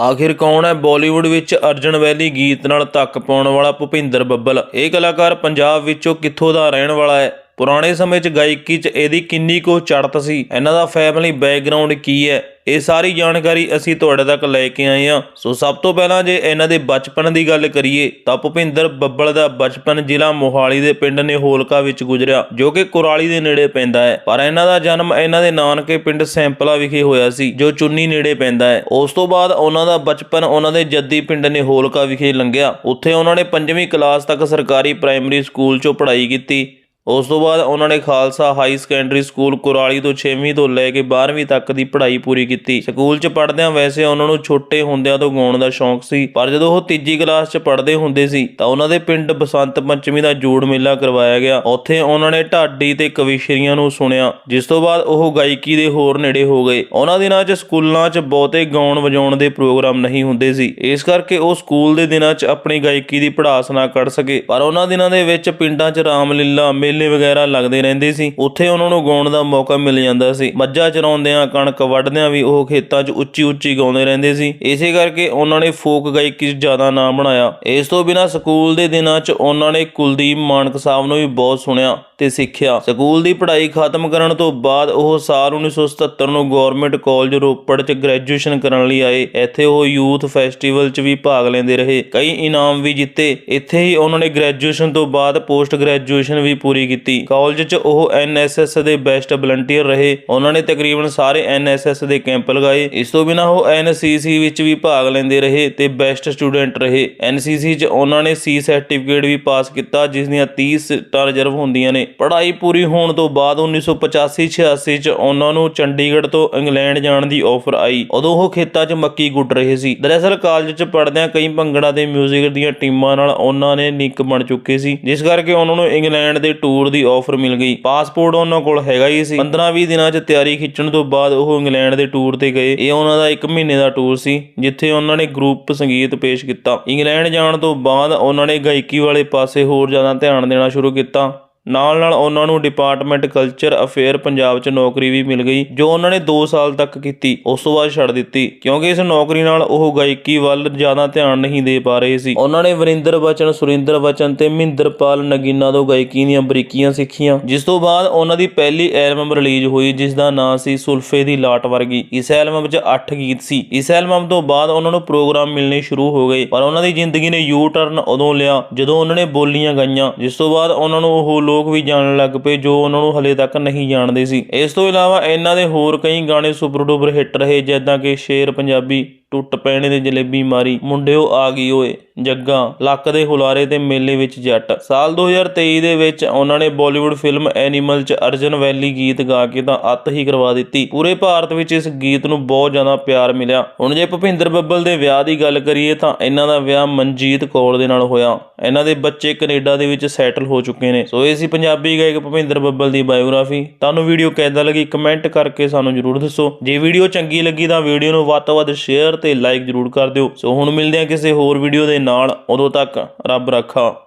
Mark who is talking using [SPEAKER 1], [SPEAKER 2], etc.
[SPEAKER 1] ਆਖਿਰ ਕੌਣ ਹੈ ਬਾਲੀਵੁੱਡ ਵਿੱਚ ਅਰਜਨ ਵੈਲੀ ਗੀਤ ਨਾਲ ਧੱਕ ਪਾਉਣ ਵਾਲਾ ਭੁਪਿੰਦਰ ਬੱਬਲ? ਇਹ ਕਲਾਕਾਰ ਪੰਜਾਬ ਵਿੱਚੋਂ ਕਿੱਥੋਂ ਦਾ ਰਹਿਣ ਵਾਲਾ ਹੈ? ਪੁਰਾਣੇ ਸਮੇਂ 'ਚ ਗਾਇਕੀ 'ਚ ਇਹਦੀ ਕਿੰਨੀ ਕੁ ਚੜ੍ਹਤ ਸੀ? ਇਹਨਾਂ ਦਾ ਫੈਮਿਲੀ ਬੈਕਗ੍ਰਾਉਂਡ ਕੀ ਹੈ? ਇਹ ਸਾਰੀ ਜਾਣਕਾਰੀ ਅਸੀਂ ਤੁਹਾਡੇ ਤੱਕ ਲੈ ਕੇ ਆਏ ਹਾਂ। ਸੋ ਸਭ ਤੋਂ ਪਹਿਲਾਂ ਜੇ ਇਹਨਾਂ ਦੇ ਬਚਪਨ ਦੀ ਗੱਲ ਕਰੀਏ ਤਾਂ ਭੁਪਿੰਦਰ ਬੱਬਲ ਦਾ ਬਚਪਨ ਜ਼ਿਲ੍ਹਾ ਮੋਹਾਲੀ ਦੇ ਪਿੰਡ ਨਿਹੋਲਕਾ ਵਿੱਚ ਗੁਜ਼ਰਿਆ, ਜੋ ਕਿ ਕੁਰਾਲੀ ਦੇ ਨੇੜੇ ਪੈਂਦਾ ਹੈ। ਪਰ ਇਹਨਾਂ ਦਾ ਜਨਮ ਇਹਨਾਂ ਦੇ ਨਾਨਕੇ ਪਿੰਡ ਸੈਂਪਲਾ ਵਿਖੇ ਹੋਇਆ ਸੀ, ਜੋ ਚੁੰਨੀ ਨੇੜੇ ਪੈਂਦਾ ਹੈ। ਉਸ ਤੋਂ ਬਾਅਦ ਉਹਨਾਂ ਦਾ ਬਚਪਨ ਉਹਨਾਂ ਦੇ ਜੱਦੀ ਪਿੰਡ ਨਿਹੋਲਕਾ ਵਿਖੇ ਲੰਘਿਆ। ਉੱਥੇ ਉਹਨਾਂ ਨੇ 5ਵੀਂ ਕਲਾਸ ਤੱਕ ਸਰਕਾਰੀ ਪ੍ਰਾਇਮਰੀ ਸਕੂਲ 'ਚੋਂ ਪੜ੍ਹਾਈ ਕੀਤੀ। ਉਸ ਤੋਂ ਬਾਅਦ ਉਹਨਾਂ ਨੇ Khalsa high secondary school Kurali ਤੋਂ 6ਵੀਂ ਤੋਂ ਲੈ ਕੇ 12ਵੀਂ ਤੱਕ ਦੀ ਪੜ੍ਹਾਈ ਪੂਰੀ ਕੀਤੀ। ਸਕੂਲ 'ਚ ਪੜ੍ਹਦਿਆਂ ਵੈਸੇ ਉਹਨਾਂ ਨੂੰ ਛੋਟੇ ਹੁੰਦਿਆਂ ਤੋਂ ਗਾਉਣ ਦਾ ਸ਼ੌਂਕ ਸੀ, ਪਰ ਜਦੋਂ ਉਹ ਤੀਜੀ ਕਲਾਸ 'ਚ ਪੜ੍ਹਦੇ ਹੁੰਦੇ ਸੀ, ਤਾਂ ਉਹਨਾਂ ਦੇ ਪਿੰਡ ਬਸੰਤ ਪੰਚਮੀ ਦਾ ਜੋੜ ਮੇਲਾ ਕਰਵਾਇਆ ਗਿਆ। ਉੱਥੇ ਉਹਨਾਂ ਨੇ ਢਾਡੀ ਤੇ ਕਵਿਸ਼ਰੀਆਂ ਨੂੰ ਸੁਣਿਆ, ਜਿਸ ਤੋਂ ਬਾਅਦ ਉਹ ਗਾਇਕੀ ਦੇ ਹੋਰ ਨੇੜੇ ਹੋ ਗਏ। ਉਹਨਾਂ ਦਿਨਾਂ 'ਚ ਸਕੂਲਾਂ 'ਚ ਬਹੁਤੇ ਗਾਉਣ ਵਜਾਉਣ ਦੇ ਪ੍ਰੋਗਰਾਮ ਨਹੀਂ ਹੁੰਦੇ ਸੀ। ਇਸ ਕਰਕੇ ਉਹ ਸਕੂਲ ਦੇ ਦਿਨਾਂ 'ਚ ਆਪਣੀ ਗਾਇਕੀ ਦੀ ਪੜਾਸ ਨਾ ਕਰ ਸਕੇ। ਪਰ ਉਹਨਾਂ ਦਿਨਾਂ ਦੇ ਵਿੱਚ ਪਿੰਡਾਂ 'ਚ ਰਾਮਲੀਲਾ ਮੇਲੇ ਵਗੈਰਾ ਲੱਗਦੇ ਰਹਿੰਦੇ ਸੀ। ਉੱਥੇ ਉਹਨਾਂ ਨੂੰ ਗਾਉਣ ਦਾ ਮੌਕਾ ਮਿਲ ਜਾਂਦਾ ਸੀ। ਮੱਝਾਂ ਚਰਾਉਂਦਿਆਂ, ਕਣਕ ਵੱਢਦਿਆਂ ਵੀ ਉਹ ਖੇਤਾਂ 'ਚ ਉੱਚੀ ਉੱਚੀ ਗਾਉਂਦੇ ਰਹਿੰਦੇ ਸੀ। ਇਸੇ ਕਰਕੇ ਉਹਨਾਂ ਨੇ ਫੋਕ ਗਾਇਕੀ 'ਚ ਜ਼ਿਆਦਾ ਨਾਮ ਬਣਾਇਆ। ਇਸ ਤੋਂ ਬਿਨਾਂ ਸਕੂਲ ਦੇ ਦਿਨਾਂ 'ਚ ਉਹਨਾਂ ਨੇ ਕੁਲਦੀਪ ਮਾਨਕ ਸਾਹਿਬ ਨੂੰ ਵੀ ਬਹੁਤ ਸੁਣਿਆ ਤੇ ਸਿੱਖਿਆ। ਸਕੂਲ ਦੀ ਪੜ੍ਹਾਈ ਖਤਮ ਕਰਨ ਤੋਂ ਬਾਅਦ ਉਹ ਸਾਲ 1977 ਨੂੰ ਗਵਰਨਮੈਂਟ ਕਾਲਜ ਰੋਪੜ 'ਚ ਗ੍ਰੈਜੂਏਸ਼ਨ ਕਰਨ ਲਈ ਆਏ। ਇੱਥੇ ਉਹ ਯੂਥ ਫੈਸਟੀਵਲ 'ਚ ਵੀ ਭਾਗ ਲੈਂਦੇ ਰਹੇ। ਕਈ ਇਨਾਮ ਵੀ ਜਿੱਤੇ। ਇੱਥੇ ਹੀ ਉਹਨਾਂ ਨੇ ਗ੍ਰੈਜੂਏਸ਼ਨ ਤੋਂ ਬਾਅਦ ਪੋਸਟ ਗ੍ਰੈਜੂਏਸ਼ਨ ਵੀ ਪੂਰੀ ਕੀਤੀ। ਕਾਲਜ 'ਚ ਉਹ ਐਨਐਸਐਸ ਦੇ ਬੈਸਟ ਵਲੰਟੀਅਰ ਰਹੇ। ਉਹਨਾਂ ਨੇ ਤਕਰੀਬਨ ਸਾਰੇ ਐਨਐਸਐਸ ਦੇ ਕੈਂਪ ਲਗਾਏ। ਇਸ ਤੋਂ ਬਿਨਾਂ ਉਹ ਐਨਸੀਸੀ ਵਿੱਚ ਵੀ ਭਾਗ ਲੈਂਦੇ ਰਹੇ ਤੇ ਬੈਸਟ ਸਟੂਡੈਂਟ ਰਹੇ। ਐਨਸੀਸੀ 'ਚ ਉਹਨਾਂ ਨੇ ਸੀ ਸਰਟੀਫਿਕੇਟ ਵੀ ਪਾਸ ਕੀਤਾ, ਜਿਸ ਦੀਆਂ 30 ਸੀਟਾਂ ਰਿਜ਼ਰਵ ਹੁੰਦੀਆਂ ਨੇ। ਪੜ੍ਹਾਈ ਪੂਰੀ ਹੋਣ ਤੋਂ ਬਾਅਦ 1985-86 'ਚ ਉਹਨਾਂ ਨੂੰ ਚੰਡੀਗੜ੍ਹ ਤੋਂ ਇੰਗਲੈਂਡ ਜਾਣ ਦੀ ਆਫਰ ਆਈ। ਉਦੋਂ ਉਹ ਖੇਤਾਂ 'ਚ ਮੱਕੀ ਗੁੱਟ ਰਹੇ ਸੀ। ਦਰਅਸਲ ਕਾਲਜ 'ਚ ਪੜ੍ਹਦਿਆਂ ਕਈ ਭੰਗੜਾ ਦੇ 뮤직 ਦੀਆਂ ਟੀਮਾਂ ਨਾਲ ਉਹਨਾਂ ਨੇ ਨਿੱਕ ਬਣ ਚੁੱਕੇ ਸੀ, ਜਿਸ ਕਰਕੇ ਉਹਨਾਂ ਨੂੰ ਇੰਗਲੈਂਡ ਦੇ ਟੂਰ ਟੂਰ ਦੀ ਆਫਰ ਮਿਲ ਗਈ। ਪਾਸਪੋਰਟ ਉਹਨਾਂ ਕੋਲ ਹੈਗਾ ਹੀ ਸੀ। 15-20 ਦਿਨਾਂ 'ਚ ਤਿਆਰੀ ਖਿੱਚਣ ਤੋਂ ਬਾਅਦ ਉਹ ਇੰਗਲੈਂਡ ਦੇ ਟੂਰ ਤੇ ਗਏ। ਇਹ ਉਹਨਾਂ ਦਾ 1 ਮਹੀਨੇ ਦਾ ਟੂਰ ਸੀ, ਜਿੱਥੇ ਉਹਨਾਂ ਨੇ ਗਰੁੱਪ ਸੰਗੀਤ ਪੇਸ਼ ਕੀਤਾ। ਇੰਗਲੈਂਡ ਜਾਣ ਤੋਂ ਬਾਅਦ ਉਹਨਾਂ ਨੇ ਗਾਇਕੀ ਵਾਲੇ ਪਾਸੇ ਹੋਰ ਜ਼ਿਆਦਾ ਧਿਆਨ ਦੇਣਾ ਸ਼ੁਰੂ ਕੀਤਾ। ਨਾਲ ਨਾਲ ਉਹਨਾਂ ਨੂੰ ਡਿਪਾਰਟਮੈਂਟ ਕਲਚਰ ਅਫੇਅਰ ਪੰਜਾਬ 'ਚ ਨੌਕਰੀ ਵੀ ਮਿਲ ਗਈ, ਜੋ ਉਹਨਾਂ ਨੇ 2 ਸਾਲ ਤੱਕ ਕੀਤੀ, ਉਸ ਤੋਂ ਬਾਅਦ ਛੱਡ ਦਿੱਤੀ, ਕਿਉਂਕਿ ਇਸ ਨੌਕਰੀ ਨਾਲ ਉਹ ਗਾਇਕੀ ਵੱਲ ਜ਼ਿਆਦਾ ਧਿਆਨ ਨਹੀਂ ਦੇ ਪਾ ਰਹੇ ਸੀ। ਉਹਨਾਂ ਨੇ ਵਰਿੰਦਰ ਬਚਨ, ਸੁਰਿੰਦਰ ਬਚਨ ਤੇ ਮਹਿੰਦਰਪਾਲ ਨਗੀਨਾ ਤੋਂ ਗਾਇਕੀ ਦੀਆਂ ਬਰੀਕੀਆਂ ਸਿੱਖੀਆਂ, ਜਿਸ ਤੋਂ ਬਾਅਦ ਉਹਨਾਂ ਦੀ ਪਹਿਲੀ ਐਲਬਮ ਰਿਲੀਜ਼ ਹੋਈ, ਜਿਸ ਦਾ ਨਾਮ ਸੀ ਸੁਲਫੇ ਦੀ ਲਾਟ ਵਰਗੀ। ਇਸ ਐਲਬਮ ਵਿੱਚ 8 ਗੀਤ ਸੀ। ਇਸ ਐਲਬਮ ਤੋਂ ਬਾਅਦ ਉਹਨਾਂ ਨੂੰ ਪ੍ਰੋਗਰਾਮ ਮਿਲਣੇ ਸ਼ੁਰੂ ਹੋ ਗਏ, ਪਰ ਉਹਨਾਂ ਦੀ ਜ਼ਿੰਦਗੀ ਨੇ ਯੂ ਟਰਨ ਉਦੋਂ ਲਿਆ, ਜਦੋਂ ਉਹਨਾਂ ਨੇ ਬੋਲੀਆਂ ਗਾਈਆਂ, ਜਿਸ ਤੋਂ ਬਾਅਦ ਉਹਨਾਂ ਨੂੰ ਉਹ ਲੋਕ ਵੀ ਜਾਣਨ ਲੱਗ ਪਏ ਜੋ ਉਹਨਾਂ ਨੂੰ ਹਲੇ ਤੱਕ ਨਹੀਂ ਜਾਣਦੇ ਸੀ। ਇਸ ਤੋਂ ਇਲਾਵਾ ਇਹਨਾਂ ਦੇ ਹੋਰ ਕਈ ਗਾਣੇ ਸੁਪਰ ਡੁਪਰ ਹਿੱਟ ਰਹੇ, ਜਿੱਦਾਂ ਕਿ ਸ਼ੇਰ ਪੰਜਾਬੀ ਟੁੱਟ ਪੈਣੇ ਦੇ ਜਲੇਬੀ ਮਾਰੀ। ਮੁੰਡਿਓ ਆ ਗਈ ਓਏ। ਜੱਗਾ ਲੱਕ ਦੇ ਹੁਲਾਰੇ ਤੇ ਮੇਲੇ ਵਿੱਚ ਜੱਟ। ਸਾਲ 2023 ਦੇ ਵਿੱਚ ਉਹਨਾਂ ਨੇ ਬਾਲੀਵੁੱਡ ਫਿਲਮ ਐਨੀਮਲ 'ਚ ਅਰਜਨ ਵੈਲੀ ਗੀਤ ਗਾ ਕੇ ਤਾਂ ਅੱਤ ਹੀ ਕਰਵਾ ਦਿੱਤੀ। ਪੂਰੇ ਭਾਰਤ ਵਿੱਚ ਇਸ ਗੀਤ ਨੂੰ ਬਹੁਤ ਜ਼ਿਆਦਾ ਪਿਆਰ ਮਿਲਿਆ। ਹੁਣ ਜੇ ਭੁਪਿੰਦਰ ਬੱਬਲ ਦੇ ਵਿਆਹ ਦੀ ਗੱਲ ਕਰੀਏ ਤਾਂ ਇਹਨਾਂ ਦਾ ਵਿਆਹ ਮਨਜੀਤ ਕੌਰ ਦੇ ਨਾਲ ਹੋਇਆ। ਇਹਨਾਂ ਦੇ ਬੱਚੇ ਕੈਨੇਡਾ ਦੇ ਵਿੱਚ ਸੈਟਲ ਹੋ ਚੁੱਕੇ ਨੇ। ਸੋ ਇਹ ਸੀ ਪੰਜਾਬੀ ਗਾਇਕ ਭੁਪਿੰਦਰ ਬੱਬਲ ਦੀ ਬਾਇਓਗ੍ਰਾਫੀ। ਤੁਹਾਨੂੰ ਵੀਡੀਓ ਕਿੱਦਾਂ ਲੱਗੀ? ਕਮੈਂਟ ਕਰਕੇ ਸਾਨੂੰ ਜਰੂਰ ਦੱਸੋ। ਜੇ ਵੀਡੀਓ ਚੰਗੀ ਲੱਗੀ ਤਾਂ ਵੀਡੀਓ ਨੂੰ ਵੱਧ ਤੋਂ ਵੱਧ ਸ਼ੇਅਰ ਤੇ ਲਾਈਕ ਜਰੂਰ ਕਰ ਦਿਓ। ਸੋ ਹੁਣ ਮਿਲਦੇ ਹਾਂ ਕਿਸੇ ਹੋਰ ਵੀਡੀਓ ਦੇ ਨਾਲ। ਉਦੋਂ ਤੱਕ ਰੱਬ ਰੱਖਾ।